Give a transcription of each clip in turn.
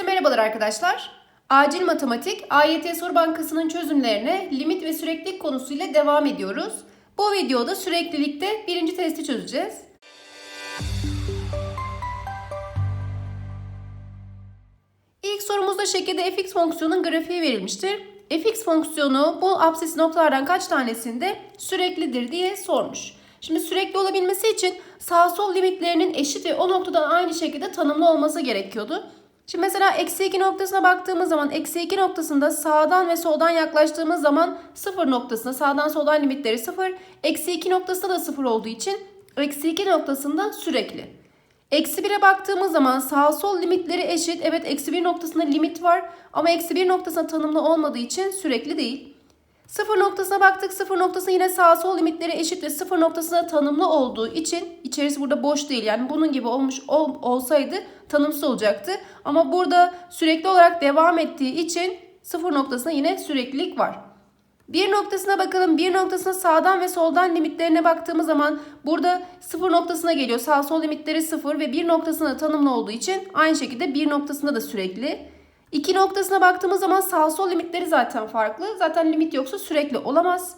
Herkese merhabalar arkadaşlar. Acil Matematik AYT Soru Bankası'nın çözümlerine limit ve süreklilik konusuyla devam ediyoruz. Bu videoda süreklilikte birinci testi çözeceğiz. İlk sorumuzda şekilde fx fonksiyonun grafiği verilmiştir. fx fonksiyonu bu absis noktalardan kaç tanesinde süreklidir diye sormuş. Şimdi sürekli olabilmesi için sağ sol limitlerinin eşit ve o noktadan aynı şekilde tanımlı olması gerekiyordu. Şimdi mesela eksi 2 noktasına baktığımız zaman eksi 2 noktasında sağdan ve soldan yaklaştığımız zaman 0 noktasında sağdan soldan limitleri 0. Eksi 2 noktasında da 0 olduğu için eksi 2 noktasında sürekli. Eksi 1'e baktığımız zaman sağ sol limitleri eşit. Evet eksi 1 noktasında limit var ama eksi 1 noktasına tanımlı olmadığı için sürekli değil. 0 noktasına baktık. 0 noktası yine sağ sol limitleri eşit ve 0 noktasına tanımlı olduğu için içerisi burada boş değil. Yani bunun gibi olmuş ol, olsaydı tanımsız olacaktı. Ama burada sürekli olarak devam ettiği için 0 noktasında yine süreklilik var. Bir noktasına bakalım. Bir noktasına sağdan ve soldan limitlerine baktığımız zaman burada sıfır noktasına geliyor. Sağ sol limitleri sıfır ve bir noktasına tanımlı olduğu için aynı şekilde bir noktasında da sürekli. İki noktasına baktığımız zaman sağ sol limitleri zaten farklı. Zaten limit yoksa sürekli olamaz.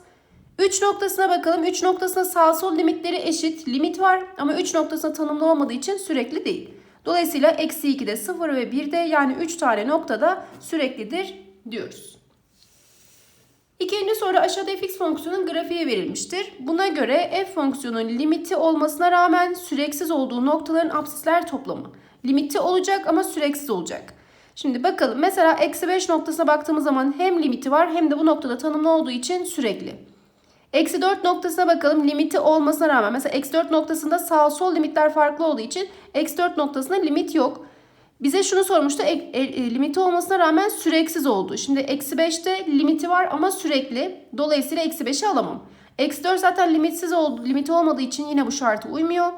3 noktasına bakalım. 3 noktasına sağ sol limitleri eşit. Limit var ama 3 noktasına tanımlı olmadığı için sürekli değil. Dolayısıyla eksi 2'de 0 ve 1'de yani 3 tane noktada süreklidir diyoruz. İkinci soru aşağıda fx fonksiyonun grafiği verilmiştir. Buna göre f fonksiyonun limiti olmasına rağmen süreksiz olduğu noktaların absisler toplamı. Limiti olacak ama süreksiz olacak. Şimdi bakalım mesela eksi 5 noktasına baktığımız zaman hem limiti var hem de bu noktada tanımlı olduğu için sürekli. Eksi 4 noktasına bakalım limiti olmasına rağmen mesela eksi 4 noktasında sağ sol limitler farklı olduğu için eksi 4 noktasında limit yok. Bize şunu sormuştu. E, e, limiti olmasına rağmen süreksiz oldu. Şimdi eksi 5'te limiti var ama sürekli. Dolayısıyla eksi 5'i alamam. Eksi 4 zaten limitsiz oldu. Limiti olmadığı için yine bu şartı uymuyor.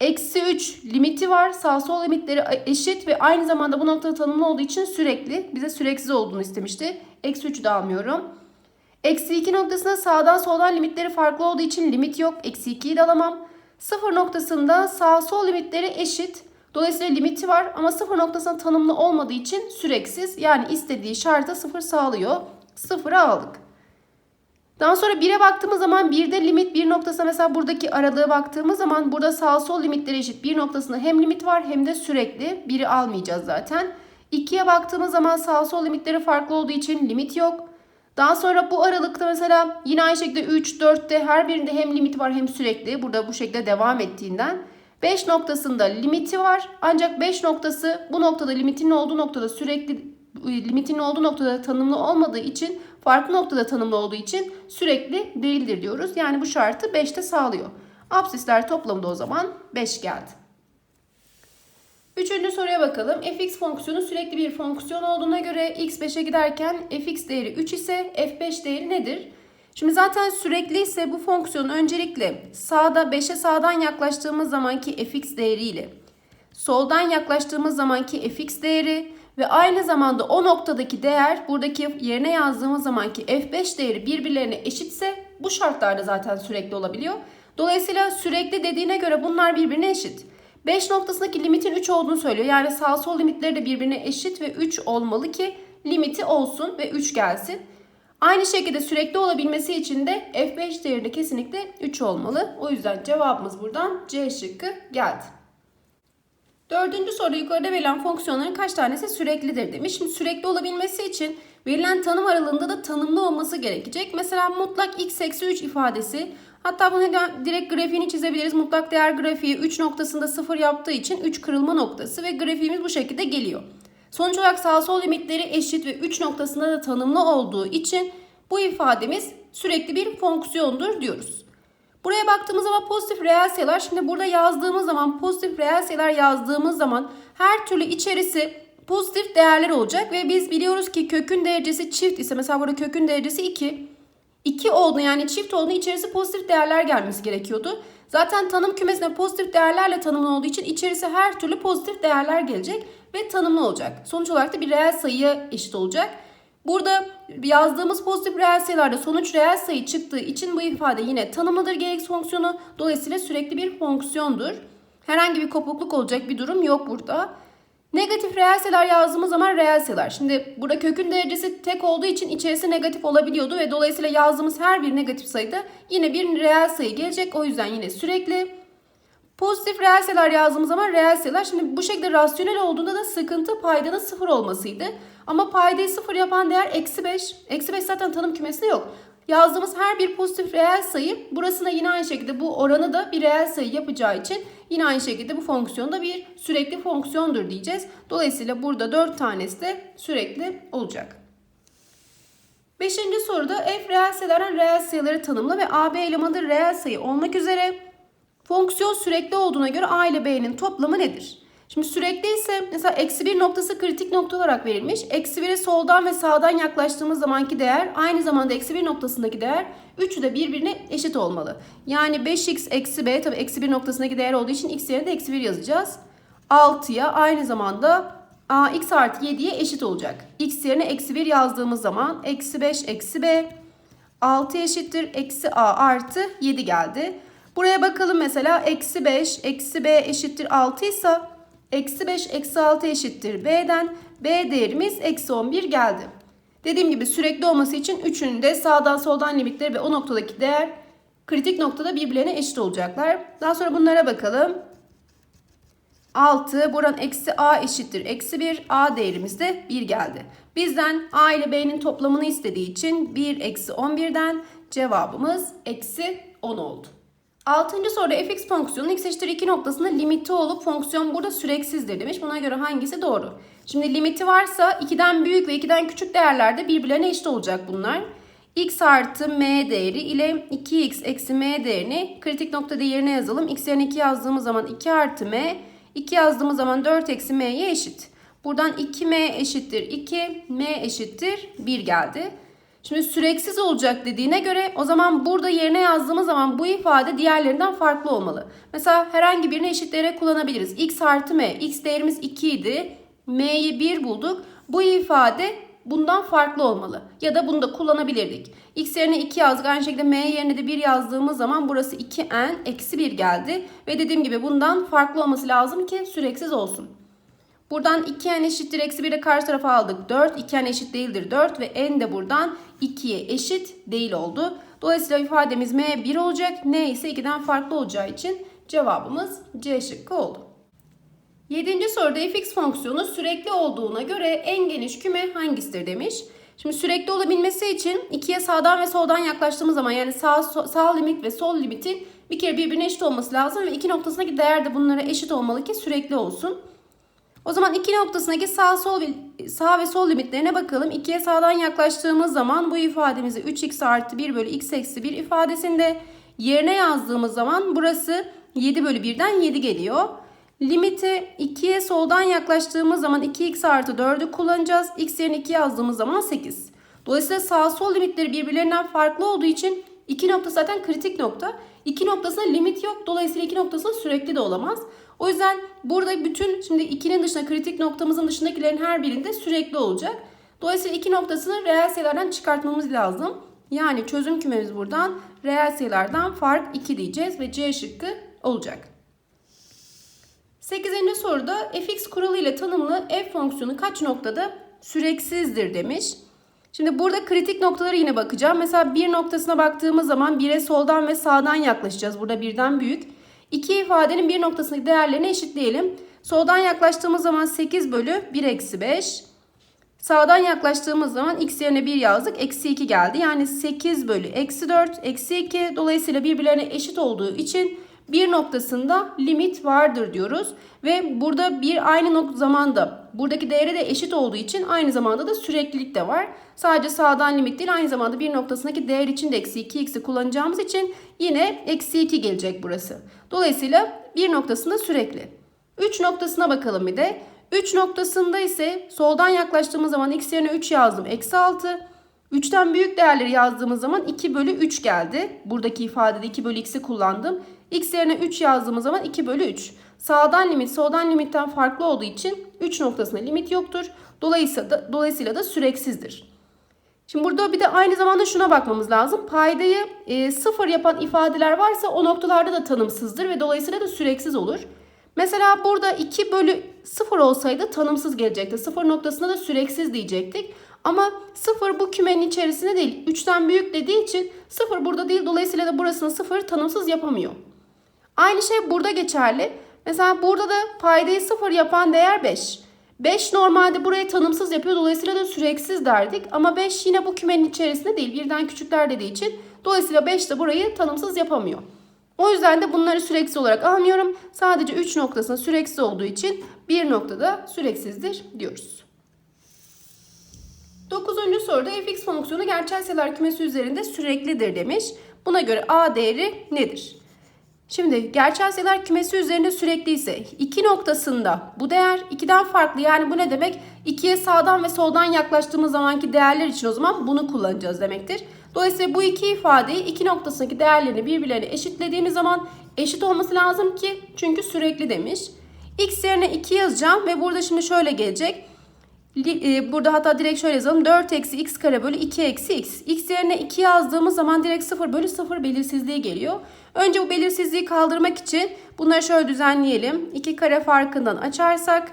Eksi 3 limiti var. Sağ sol limitleri eşit ve aynı zamanda bu noktada tanımlı olduğu için sürekli. Bize süreksiz olduğunu istemişti. Eksi 3'ü de almıyorum. Eksi 2 noktasında sağdan soldan limitleri farklı olduğu için limit yok. Eksi 2'yi de alamam. 0 noktasında sağ sol limitleri eşit. Dolayısıyla limiti var ama sıfır noktasına tanımlı olmadığı için süreksiz. Yani istediği şarta sıfır sağlıyor. Sıfırı aldık. Daha sonra 1'e baktığımız zaman 1'de limit bir noktasına mesela buradaki aralığı baktığımız zaman burada sağ sol limitleri eşit. Bir noktasında hem limit var hem de sürekli. 1'i almayacağız zaten. 2'ye baktığımız zaman sağ sol limitleri farklı olduğu için limit yok. Daha sonra bu aralıkta mesela yine aynı şekilde 3, 4'te her birinde hem limit var hem sürekli. Burada bu şekilde devam ettiğinden 5 noktasında limiti var. Ancak 5 noktası bu noktada limitinin olduğu noktada sürekli limitinin olduğu noktada tanımlı olmadığı için farklı noktada tanımlı olduğu için sürekli değildir diyoruz. Yani bu şartı 5'te sağlıyor. Absisler toplamında o zaman 5 geldi. Üçüncü soruya bakalım. fx fonksiyonu sürekli bir fonksiyon olduğuna göre x 5'e giderken fx değeri 3 ise f5 değeri nedir? Şimdi zaten sürekli ise bu fonksiyon öncelikle sağda 5'e sağdan yaklaştığımız zamanki fx değeriyle soldan yaklaştığımız zamanki fx değeri ve aynı zamanda o noktadaki değer buradaki yerine yazdığımız zamanki f5 değeri birbirlerine eşitse bu şartlarda zaten sürekli olabiliyor. Dolayısıyla sürekli dediğine göre bunlar birbirine eşit. 5 noktasındaki limitin 3 olduğunu söylüyor. Yani sağ sol limitleri de birbirine eşit ve 3 olmalı ki limiti olsun ve 3 gelsin. Aynı şekilde sürekli olabilmesi için de f5 değerinde kesinlikle 3 olmalı. O yüzden cevabımız buradan C şıkkı geldi. Dördüncü soru yukarıda verilen fonksiyonların kaç tanesi süreklidir demiş. Şimdi sürekli olabilmesi için verilen tanım aralığında da tanımlı olması gerekecek. Mesela mutlak x eksi 3 ifadesi. Hatta bunu direkt grafiğini çizebiliriz. Mutlak değer grafiği 3 noktasında 0 yaptığı için 3 kırılma noktası ve grafiğimiz bu şekilde geliyor. Sonuç olarak sağ sol limitleri eşit ve 3 noktasında da tanımlı olduğu için bu ifademiz sürekli bir fonksiyondur diyoruz. Buraya baktığımız zaman pozitif reel sayılar. Şimdi burada yazdığımız zaman pozitif reel sayılar yazdığımız zaman her türlü içerisi pozitif değerler olacak ve biz biliyoruz ki kökün derecesi çift ise mesela burada kökün derecesi 2. 2 oldu yani çift olduğu içerisi pozitif değerler gelmesi gerekiyordu. Zaten tanım kümesine pozitif değerlerle tanımlı olduğu için içerisi her türlü pozitif değerler gelecek ve tanımlı olacak. Sonuç olarak da bir reel sayıya eşit olacak. Burada yazdığımız pozitif reel sayılarda sonuç reel sayı çıktığı için bu ifade yine tanımlıdır gx fonksiyonu. Dolayısıyla sürekli bir fonksiyondur. Herhangi bir kopukluk olacak bir durum yok burada. Negatif reel sayılar yazdığımız zaman reel sayılar. Şimdi burada kökün derecesi tek olduğu için içerisi negatif olabiliyordu ve dolayısıyla yazdığımız her bir negatif sayıda yine bir reel sayı gelecek. O yüzden yine sürekli. Pozitif reel sayılar yazdığımız zaman reel sayılar. Şimdi bu şekilde rasyonel olduğunda da sıkıntı paydanın sıfır olmasıydı. Ama paydayı sıfır yapan değer eksi 5. Eksi 5 zaten tanım kümesinde yok. Yazdığımız her bir pozitif reel sayı burasına yine aynı şekilde bu oranı da bir reel sayı yapacağı için yine aynı şekilde bu fonksiyon da bir sürekli fonksiyondur diyeceğiz. Dolayısıyla burada 4 tanesi de sürekli olacak. Beşinci soruda f reel sayılardan reel sayıları tanımla ve AB elemanı reel sayı olmak üzere fonksiyon sürekli olduğuna göre A ile B'nin toplamı nedir? Şimdi sürekli ise mesela eksi bir noktası kritik nokta olarak verilmiş. Eksi 1'e soldan ve sağdan yaklaştığımız zamanki değer aynı zamanda eksi bir noktasındaki değer üçü de birbirine eşit olmalı. Yani 5x eksi b tabi eksi bir noktasındaki değer olduğu için x yerine de eksi 1 yazacağız. 6'ya aynı zamanda a x artı 7'ye eşit olacak. x yerine eksi 1 yazdığımız zaman eksi 5 eksi b 6 eşittir eksi a artı 7 geldi. Buraya bakalım mesela eksi 5 eksi b eşittir 6 ise Eksi 5 eksi 6 eşittir B'den. B değerimiz eksi 11 geldi. Dediğim gibi sürekli olması için üçünün de sağdan soldan limitleri ve o noktadaki değer kritik noktada birbirlerine eşit olacaklar. Daha sonra bunlara bakalım. 6 buranın eksi a eşittir eksi 1 a değerimiz de 1 geldi. Bizden a ile b'nin toplamını istediği için 1 eksi 11'den cevabımız eksi 10 oldu. Altıncı soruda fx fonksiyonun x eşittir 2 noktasında limiti olup fonksiyon burada süreksizdir demiş. Buna göre hangisi doğru? Şimdi limiti varsa 2'den büyük ve 2'den küçük değerlerde birbirlerine eşit olacak bunlar. x artı m değeri ile 2x eksi m değerini kritik nokta değerine yazalım. x yerine 2 yazdığımız zaman 2 artı m, 2 yazdığımız zaman 4 eksi m'ye eşit. Buradan 2m eşittir 2, m eşittir 1 geldi. Şimdi süreksiz olacak dediğine göre o zaman burada yerine yazdığımız zaman bu ifade diğerlerinden farklı olmalı. Mesela herhangi birini eşitleyerek kullanabiliriz. x artı m. x değerimiz 2 idi. m'yi 1 bulduk. Bu ifade bundan farklı olmalı. Ya da bunu da kullanabilirdik. x yerine 2 yazdık. Aynı şekilde m yerine de 1 yazdığımız zaman burası 2n eksi 1 geldi. Ve dediğim gibi bundan farklı olması lazım ki süreksiz olsun. Buradan 2n eşittir eksi 1'i karşı tarafa aldık. 4. 2n eşit değildir 4 ve n de buradan 2'ye eşit değil oldu. Dolayısıyla ifademiz m 1 olacak. n ise 2'den farklı olacağı için cevabımız C şıkkı oldu. Yedinci soruda fx fonksiyonu sürekli olduğuna göre en geniş küme hangisidir demiş. Şimdi sürekli olabilmesi için ikiye sağdan ve soldan yaklaştığımız zaman yani sağ, sağ limit ve sol limitin bir kere birbirine eşit olması lazım ve iki noktasındaki değer de bunlara eşit olmalı ki sürekli olsun. O zaman iki noktasındaki sağ sol sağ ve sol limitlerine bakalım. 2'ye sağdan yaklaştığımız zaman bu ifademizi 3x artı 1 bölü x eksi 1 ifadesinde yerine yazdığımız zaman burası 7 bölü 1'den 7 geliyor. Limiti 2'ye soldan yaklaştığımız zaman 2x artı 4'ü kullanacağız. x yerine 2 yazdığımız zaman 8. Dolayısıyla sağ sol limitleri birbirlerinden farklı olduğu için iki nokta zaten kritik nokta. İki noktasında limit yok. Dolayısıyla iki noktasında sürekli de olamaz. O yüzden burada bütün şimdi 2'nin dışında kritik noktamızın dışındakilerin her birinde sürekli olacak. Dolayısıyla iki noktasını reel sayılardan çıkartmamız lazım. Yani çözüm kümemiz buradan reel sayılardan fark 2 diyeceğiz ve C şıkkı olacak. 8. soruda fx kuralı ile tanımlı f fonksiyonu kaç noktada süreksizdir demiş. Şimdi burada kritik noktalara yine bakacağım. Mesela bir noktasına baktığımız zaman 1'e soldan ve sağdan yaklaşacağız. Burada birden büyük. İki ifadenin bir noktasındaki değerlerini eşitleyelim. Soldan yaklaştığımız zaman 8 bölü 1 eksi 5. Sağdan yaklaştığımız zaman x yerine 1 yazdık. Eksi 2 geldi. Yani 8 bölü eksi 4 eksi 2. Dolayısıyla birbirlerine eşit olduğu için bir noktasında limit vardır diyoruz. Ve burada bir aynı zamanda buradaki değeri de eşit olduğu için aynı zamanda da süreklilik de var. Sadece sağdan limit değil aynı zamanda bir noktasındaki değer için de eksi 2x'i kullanacağımız için yine eksi 2 gelecek burası. Dolayısıyla bir noktasında sürekli. 3 noktasına bakalım bir de. 3 noktasında ise soldan yaklaştığımız zaman x yerine 3 yazdım. Eksi 6. 3'ten büyük değerleri yazdığımız zaman 2 bölü 3 geldi. Buradaki ifadede 2 bölü x'i kullandım. X yerine 3 yazdığımız zaman 2 bölü 3. Sağdan limit soldan limitten farklı olduğu için 3 noktasında limit yoktur. Dolayısıyla da, dolayısıyla da süreksizdir. Şimdi burada bir de aynı zamanda şuna bakmamız lazım. Paydayı e, sıfır yapan ifadeler varsa o noktalarda da tanımsızdır ve dolayısıyla da süreksiz olur. Mesela burada 2 bölü 0 olsaydı tanımsız gelecekti. 0 noktasında da süreksiz diyecektik. Ama 0 bu kümenin içerisinde değil. 3'ten büyük dediği için 0 burada değil. Dolayısıyla da burasını 0 tanımsız yapamıyor. Aynı şey burada geçerli. Mesela burada da paydayı 0 yapan değer 5. 5 normalde burayı tanımsız yapıyor. Dolayısıyla da süreksiz derdik. Ama 5 yine bu kümenin içerisinde değil. Birden küçükler dediği için. Dolayısıyla 5 de burayı tanımsız yapamıyor. O yüzden de bunları süreksiz olarak almıyorum. Sadece 3 noktasında süreksiz olduğu için bir noktada süreksizdir diyoruz. 9. soruda fx fonksiyonu gerçel sayılar kümesi üzerinde süreklidir demiş. Buna göre a değeri nedir? Şimdi gerçel sayılar kümesi üzerinde sürekli ise iki noktasında bu değer 2'den farklı yani bu ne demek? 2'ye sağdan ve soldan yaklaştığımız zamanki değerler için o zaman bunu kullanacağız demektir. Dolayısıyla bu iki ifadeyi iki noktasındaki değerlerini birbirlerine eşitlediğimiz zaman eşit olması lazım ki çünkü sürekli demiş. X yerine 2 yazacağım ve burada şimdi şöyle gelecek. E, Burada hatta direkt şöyle yazalım. 4 eksi x kare bölü 2 eksi x. x yerine 2 yazdığımız zaman direkt 0 bölü 0 belirsizliği geliyor. Önce bu belirsizliği kaldırmak için bunları şöyle düzenleyelim. 2 kare farkından açarsak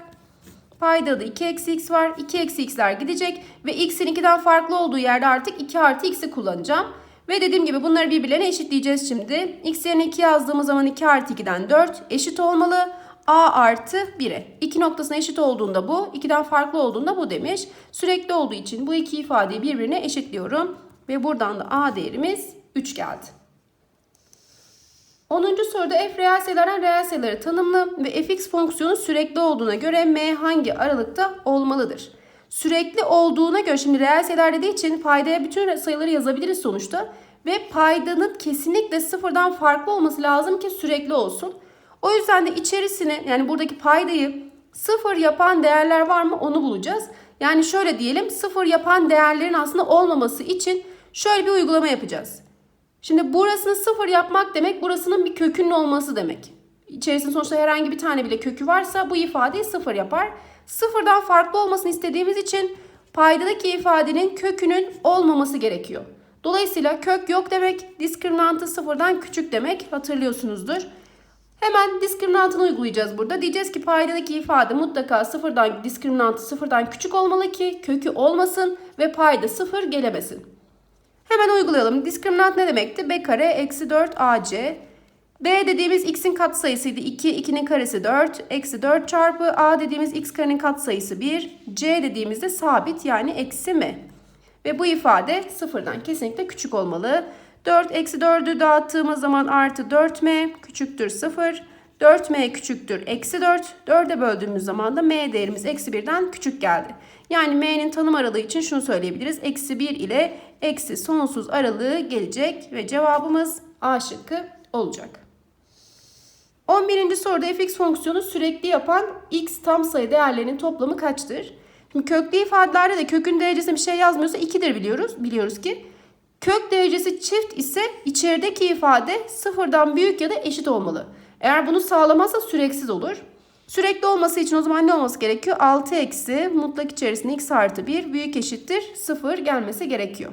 payda da 2 eksi x var. 2 eksi x'ler gidecek ve x'in 2'den farklı olduğu yerde artık 2 artı x'i kullanacağım. Ve dediğim gibi bunları birbirlerine eşitleyeceğiz şimdi. x yerine 2 yazdığımız zaman 2 artı 2'den 4 eşit olmalı. A artı 1'e. 2 noktasına eşit olduğunda bu, 2'den farklı olduğunda bu demiş. Sürekli olduğu için bu iki ifadeyi birbirine eşitliyorum. Ve buradan da a değerimiz 3 geldi. 10. soruda f reel sayılardan reel sayıları tanımlı ve fx fonksiyonu sürekli olduğuna göre m hangi aralıkta olmalıdır? Sürekli olduğuna göre şimdi reel sayılar dediği için paydaya bütün sayıları yazabiliriz sonuçta. Ve paydanın kesinlikle sıfırdan farklı olması lazım ki sürekli olsun. O yüzden de içerisine yani buradaki paydayı sıfır yapan değerler var mı onu bulacağız. Yani şöyle diyelim sıfır yapan değerlerin aslında olmaması için şöyle bir uygulama yapacağız. Şimdi burasını sıfır yapmak demek burasının bir kökünün olması demek. İçerisinde sonuçta herhangi bir tane bile kökü varsa bu ifadeyi sıfır yapar. Sıfırdan farklı olmasını istediğimiz için paydadaki ifadenin kökünün olmaması gerekiyor. Dolayısıyla kök yok demek, diskriminantı sıfırdan küçük demek hatırlıyorsunuzdur. Hemen diskriminantını uygulayacağız burada. Diyeceğiz ki paydadaki ifade mutlaka sıfırdan diskriminantı sıfırdan küçük olmalı ki kökü olmasın ve payda sıfır gelemesin. Hemen uygulayalım. Diskriminant ne demekti? b kare eksi 4 ac. b dediğimiz x'in katsayısıydı. 2, 2'nin karesi 4. Eksi 4 çarpı a dediğimiz x karenin katsayısı 1. c dediğimizde sabit yani eksi m. Ve bu ifade sıfırdan kesinlikle küçük olmalı. 4 eksi 4'ü dağıttığımız zaman artı 4m küçüktür 0. 4m küçüktür eksi 4. 4'e böldüğümüz zaman da m değerimiz eksi 1'den küçük geldi. Yani m'nin tanım aralığı için şunu söyleyebiliriz. Eksi 1 ile eksi sonsuz aralığı gelecek ve cevabımız A şıkkı olacak. 11. soruda fx fonksiyonu sürekli yapan x tam sayı değerlerinin toplamı kaçtır? Şimdi köklü ifadelerde de kökün derecesine bir şey yazmıyorsa 2'dir biliyoruz. Biliyoruz ki kök derecesi çift ise içerideki ifade sıfırdan büyük ya da eşit olmalı. Eğer bunu sağlamazsa süreksiz olur. Sürekli olması için o zaman ne olması gerekiyor? 6 eksi mutlak içerisinde x artı 1 büyük eşittir 0 gelmesi gerekiyor.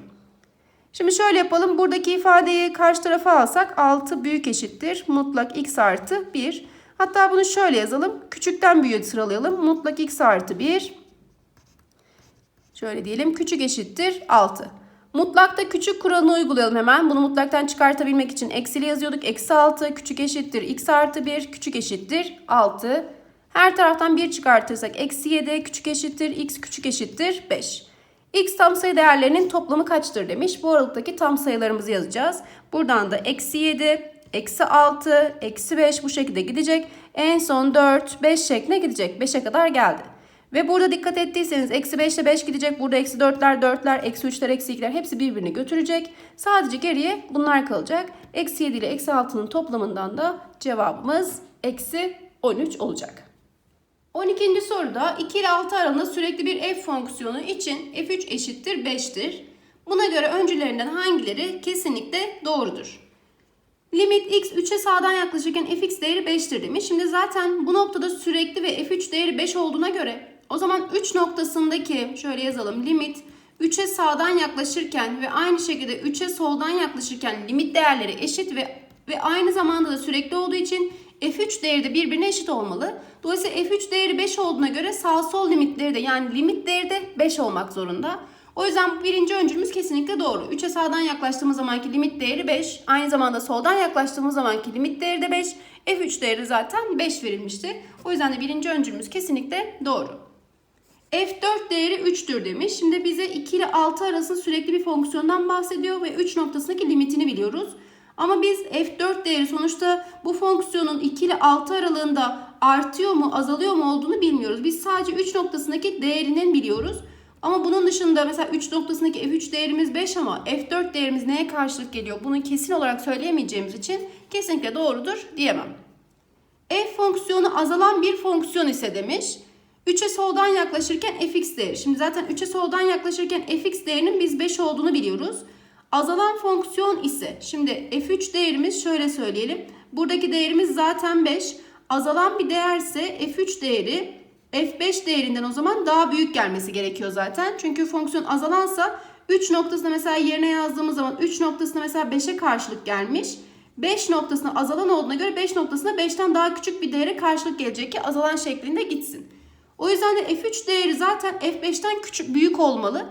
Şimdi şöyle yapalım. Buradaki ifadeyi karşı tarafa alsak 6 büyük eşittir mutlak x artı 1. Hatta bunu şöyle yazalım. Küçükten büyüğe sıralayalım. Mutlak x artı 1. Şöyle diyelim. Küçük eşittir 6. Mutlakta küçük kuralını uygulayalım hemen. Bunu mutlaktan çıkartabilmek için eksili yazıyorduk. Eksi 6 küçük eşittir x artı 1 küçük eşittir 6. Her taraftan 1 çıkartırsak eksi 7 küçük eşittir x küçük eşittir 5. x tam sayı değerlerinin toplamı kaçtır demiş. Bu aralıktaki tam sayılarımızı yazacağız. Buradan da eksi 7, eksi 6, eksi 5 bu şekilde gidecek. En son 4, 5 şeklinde gidecek. 5'e kadar geldi. Ve burada dikkat ettiyseniz eksi 5 ile 5 gidecek. Burada eksi 4'ler, 4'ler, eksi 3'ler, eksi 2'ler hepsi birbirini götürecek. Sadece geriye bunlar kalacak. Eksi 7 ile eksi 6'nın toplamından da cevabımız eksi 13 olacak. 12. soruda 2 ile 6 aralığında sürekli bir f fonksiyonu için f3 eşittir 5'tir. Buna göre öncülerinden hangileri kesinlikle doğrudur? Limit x 3'e sağdan yaklaşırken fx değeri 5'tir demiş. Şimdi zaten bu noktada sürekli ve f3 değeri 5 olduğuna göre o zaman 3 noktasındaki şöyle yazalım limit 3'e sağdan yaklaşırken ve aynı şekilde 3'e soldan yaklaşırken limit değerleri eşit ve ve aynı zamanda da sürekli olduğu için f3 değeri de birbirine eşit olmalı. Dolayısıyla f3 değeri 5 olduğuna göre sağ sol limitleri de yani limit değeri de 5 olmak zorunda. O yüzden birinci öncülümüz kesinlikle doğru. 3'e sağdan yaklaştığımız zamanki limit değeri 5. Aynı zamanda soldan yaklaştığımız zamanki limit değeri de 5. F3 değeri zaten 5 verilmişti. O yüzden de birinci öncülümüz kesinlikle doğru. F4 değeri 3'tür demiş. Şimdi bize 2 ile 6 arasında sürekli bir fonksiyondan bahsediyor ve 3 noktasındaki limitini biliyoruz. Ama biz F4 değeri sonuçta bu fonksiyonun 2 ile 6 aralığında artıyor mu azalıyor mu olduğunu bilmiyoruz. Biz sadece 3 noktasındaki değerinin biliyoruz. Ama bunun dışında mesela 3 noktasındaki F3 değerimiz 5 ama F4 değerimiz neye karşılık geliyor? Bunu kesin olarak söyleyemeyeceğimiz için kesinlikle doğrudur diyemem. F fonksiyonu azalan bir fonksiyon ise demiş. 3'e soldan yaklaşırken fx değeri. Şimdi zaten 3'e soldan yaklaşırken fx değerinin biz 5 olduğunu biliyoruz. Azalan fonksiyon ise şimdi f3 değerimiz şöyle söyleyelim. Buradaki değerimiz zaten 5. Azalan bir değerse f3 değeri f5 değerinden o zaman daha büyük gelmesi gerekiyor zaten. Çünkü fonksiyon azalansa 3 noktasında mesela yerine yazdığımız zaman 3 noktasında mesela 5'e karşılık gelmiş. 5 noktasına azalan olduğuna göre 5 noktasına 5'ten daha küçük bir değere karşılık gelecek ki azalan şeklinde gitsin. O yüzden de f3 değeri zaten f5'ten küçük büyük olmalı.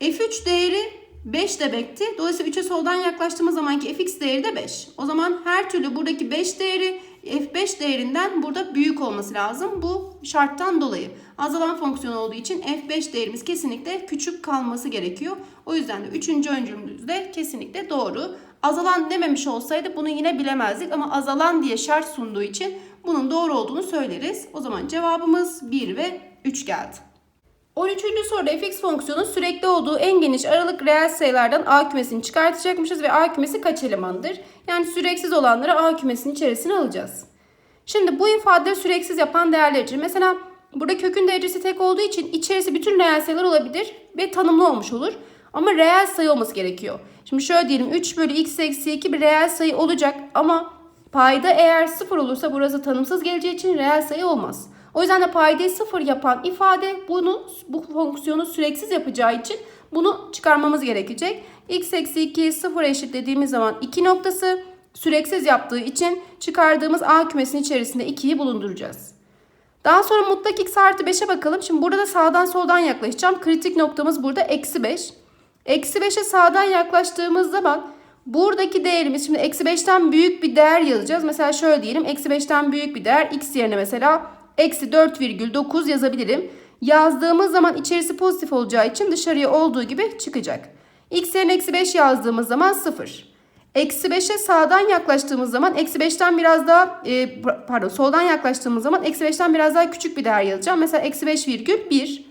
f3 değeri 5 demekti. Dolayısıyla 3'e soldan yaklaştığımız zamanki fx değeri de 5. O zaman her türlü buradaki 5 değeri f5 değerinden burada büyük olması lazım. Bu şarttan dolayı. Azalan fonksiyon olduğu için f5 değerimiz kesinlikle küçük kalması gerekiyor. O yüzden de 3. öncülümüz de kesinlikle doğru. Azalan dememiş olsaydı bunu yine bilemezdik ama azalan diye şart sunduğu için bunun doğru olduğunu söyleriz. O zaman cevabımız 1 ve 3 geldi. 13. soruda fx fonksiyonun sürekli olduğu en geniş aralık reel sayılardan a kümesini çıkartacakmışız ve a kümesi kaç elemandır? Yani süreksiz olanları a kümesinin içerisine alacağız. Şimdi bu ifadeleri süreksiz yapan değerler için mesela burada kökün derecesi tek olduğu için içerisi bütün reel sayılar olabilir ve tanımlı olmuş olur. Ama reel sayı olması gerekiyor. Şimdi şöyle diyelim 3 bölü x eksi 2 bir reel sayı olacak ama payda eğer 0 olursa burası tanımsız geleceği için reel sayı olmaz. O yüzden de paydayı 0 yapan ifade bunu bu fonksiyonu süreksiz yapacağı için bunu çıkarmamız gerekecek. x eksi 2 0 eşitlediğimiz zaman 2 noktası süreksiz yaptığı için çıkardığımız a kümesinin içerisinde 2'yi bulunduracağız. Daha sonra mutlak x artı 5'e bakalım. Şimdi burada da sağdan soldan yaklaşacağım. Kritik noktamız burada eksi 5. Eksi 5'e sağdan yaklaştığımız zaman buradaki değerimiz şimdi eksi 5'ten büyük bir değer yazacağız. Mesela şöyle diyelim eksi 5'ten büyük bir değer x yerine mesela eksi 4,9 yazabilirim. Yazdığımız zaman içerisi pozitif olacağı için dışarıya olduğu gibi çıkacak. x yerine eksi 5 yazdığımız zaman 0. Eksi 5'e sağdan yaklaştığımız zaman eksi 5'ten biraz daha e, pardon soldan yaklaştığımız zaman eksi 5'ten biraz daha küçük bir değer yazacağım. Mesela eksi 5 virgül 1.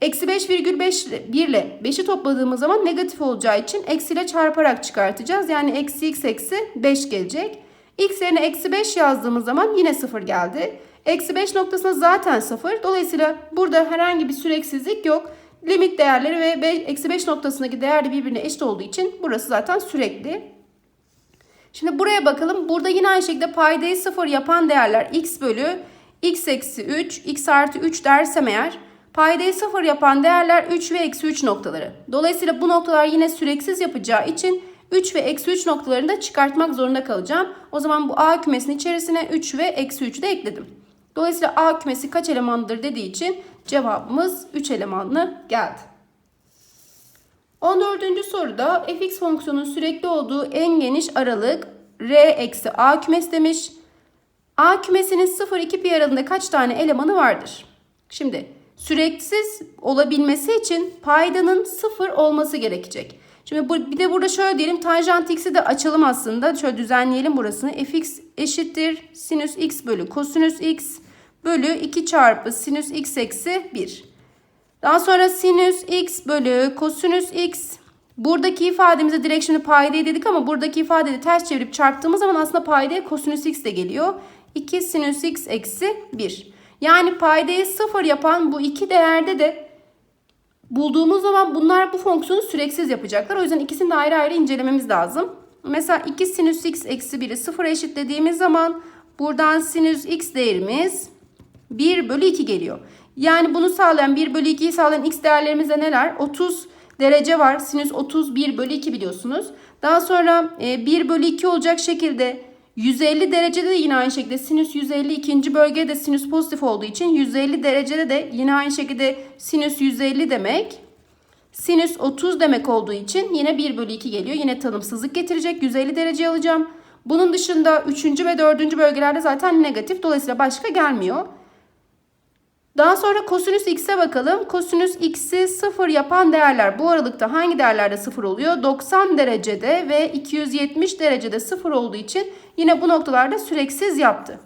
Eksi 5,5 1 ile 5'i topladığımız zaman negatif olacağı için eksiyle çarparak çıkartacağız. Yani eksi x eksi 5 gelecek. x yerine eksi 5 yazdığımız zaman yine 0 geldi. Eksi 5 noktasına zaten 0. Dolayısıyla burada herhangi bir süreksizlik yok. Limit değerleri ve eksi 5 noktasındaki değer de birbirine eşit olduğu için burası zaten sürekli. Şimdi buraya bakalım. Burada yine aynı şekilde paydayı 0 yapan değerler x bölü x eksi 3, x artı 3 dersem eğer paydayı 0 yapan değerler 3 ve eksi 3 noktaları. Dolayısıyla bu noktalar yine süreksiz yapacağı için 3 ve eksi 3 noktalarını da çıkartmak zorunda kalacağım. O zaman bu A kümesinin içerisine 3 ve eksi 3'ü de ekledim. Dolayısıyla A kümesi kaç elemandır dediği için cevabımız 3 elemanlı geldi. 14. soruda fx fonksiyonun sürekli olduğu en geniş aralık r eksi a kümesi demiş. A kümesinin 0-2 pi aralığında kaç tane elemanı vardır? Şimdi süreksiz olabilmesi için paydanın 0 olması gerekecek. Şimdi bu, bir de burada şöyle diyelim tanjant x'i de açalım aslında. Şöyle düzenleyelim burasını. fx eşittir sinüs x bölü kosinüs x bölü 2 çarpı sinüs x eksi 1. Daha sonra sinüs x bölü kosinüs x. Buradaki ifademize direkt şimdi paydayı dedik ama buradaki ifadeyi ters çevirip çarptığımız zaman aslında paydaya kosinüs x de geliyor. 2 sinüs x eksi 1. Yani paydayı 0 yapan bu iki değerde de bulduğumuz zaman bunlar bu fonksiyonu süreksiz yapacaklar. O yüzden ikisini de ayrı ayrı incelememiz lazım. Mesela 2 sinüs x eksi 1'i 0 eşitlediğimiz zaman buradan sinüs x değerimiz 1 bölü 2 geliyor. Yani bunu sağlayan 1 bölü 2'yi sağlayan x değerlerimizde neler? 30 derece var. Sinüs 31 bölü 2 biliyorsunuz. Daha sonra 1 e, bölü 2 olacak şekilde 150 derecede de yine aynı şekilde sinüs 150 ikinci bölgede de sinüs pozitif olduğu için 150 derecede de yine aynı şekilde sinüs 150 demek. Sinüs 30 demek olduğu için yine 1 bölü 2 geliyor. Yine tanımsızlık getirecek. 150 derece alacağım. Bunun dışında 3. ve 4. bölgelerde zaten negatif. Dolayısıyla başka gelmiyor. Daha sonra kosinüs x'e bakalım. Kosinüs x'i 0 yapan değerler bu aralıkta hangi değerlerde 0 oluyor? 90 derecede ve 270 derecede 0 olduğu için yine bu noktalarda süreksiz yaptı.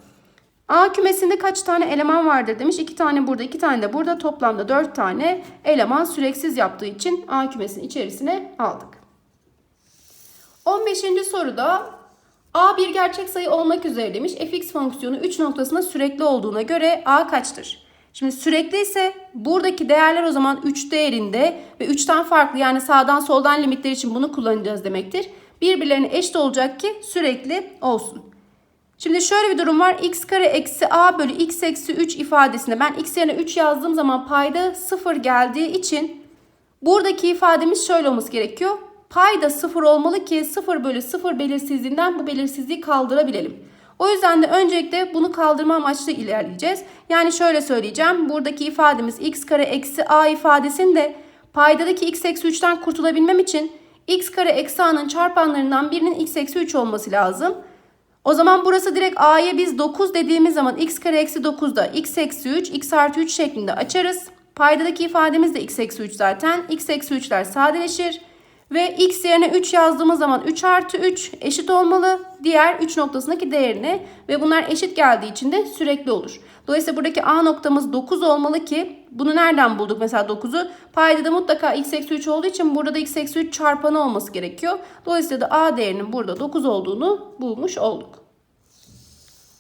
A kümesinde kaç tane eleman vardır demiş. 2 tane burada, 2 tane de burada. Toplamda 4 tane eleman süreksiz yaptığı için A kümesinin içerisine aldık. 15. soruda A bir gerçek sayı olmak üzere demiş. fx fonksiyonu 3 noktasında sürekli olduğuna göre A kaçtır? Şimdi sürekli ise buradaki değerler o zaman 3 değerinde ve 3'ten farklı yani sağdan soldan limitler için bunu kullanacağız demektir. Birbirlerine eşit olacak ki sürekli olsun. Şimdi şöyle bir durum var. x kare eksi a bölü x eksi 3 ifadesinde ben x yerine 3 yazdığım zaman payda 0 geldiği için buradaki ifademiz şöyle olması gerekiyor. Payda 0 olmalı ki 0 bölü 0 belirsizliğinden bu belirsizliği kaldırabilelim. O yüzden de öncelikle bunu kaldırma amaçlı ilerleyeceğiz. Yani şöyle söyleyeceğim. Buradaki ifademiz x kare eksi a ifadesinde paydadaki x eksi 3'ten kurtulabilmem için x kare eksi a'nın çarpanlarından birinin x eksi 3 olması lazım. O zaman burası direkt a'ya biz 9 dediğimiz zaman x kare eksi 9'da x eksi 3, x artı 3 şeklinde açarız. Paydadaki ifademiz de x eksi 3 zaten. x eksi 3'ler sadeleşir. Ve x yerine 3 yazdığımız zaman 3 artı 3 eşit olmalı. Diğer 3 noktasındaki değerine ve bunlar eşit geldiği için de sürekli olur. Dolayısıyla buradaki A noktamız 9 olmalı ki bunu nereden bulduk mesela 9'u? Payda da mutlaka x eksi 3 olduğu için burada da x eksi 3 çarpanı olması gerekiyor. Dolayısıyla da A değerinin burada 9 olduğunu bulmuş olduk.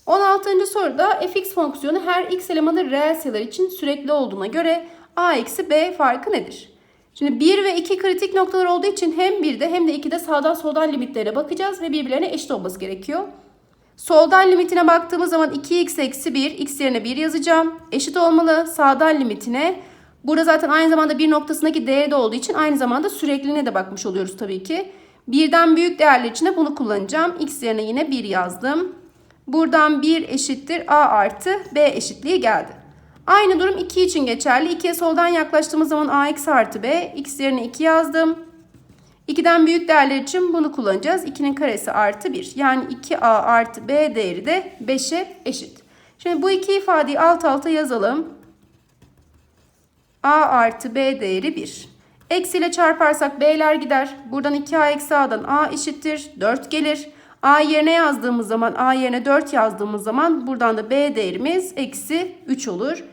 16. soruda fx fonksiyonu her x elemanı reel sayılar için sürekli olduğuna göre a eksi b farkı nedir? Şimdi 1 ve 2 kritik noktalar olduğu için hem 1'de hem de 2'de sağdan soldan limitlere bakacağız ve birbirlerine eşit olması gerekiyor. Soldan limitine baktığımız zaman 2x eksi 1, x yerine 1 yazacağım. Eşit olmalı sağdan limitine. Burada zaten aynı zamanda bir noktasındaki değeri de olduğu için aynı zamanda sürekliliğine de bakmış oluyoruz tabii ki. Birden büyük değerler için de bunu kullanacağım. x yerine yine 1 yazdım. Buradan 1 eşittir a artı b eşitliği geldi. Aynı durum 2 için geçerli. 2'ye soldan yaklaştığımız zaman a eksi artı b. x yerine 2 yazdım. 2'den büyük değerler için bunu kullanacağız. 2'nin karesi artı 1. Yani 2a artı b değeri de 5'e eşit. Şimdi bu iki ifadeyi alt alta yazalım. a artı b değeri 1. Eksiyle çarparsak b'ler gider. Buradan 2a eksi a'dan a eşittir. 4 gelir. A yerine yazdığımız zaman A yerine 4 yazdığımız zaman buradan da B değerimiz eksi 3 olur.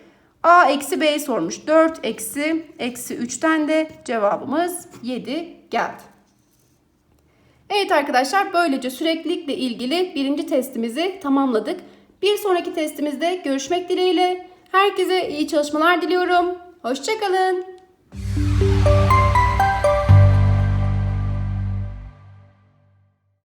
A eksi B sormuş. 4 eksi eksi 3'ten de cevabımız 7 geldi. Evet arkadaşlar böylece süreklilikle ilgili birinci testimizi tamamladık. Bir sonraki testimizde görüşmek dileğiyle. Herkese iyi çalışmalar diliyorum. Hoşçakalın.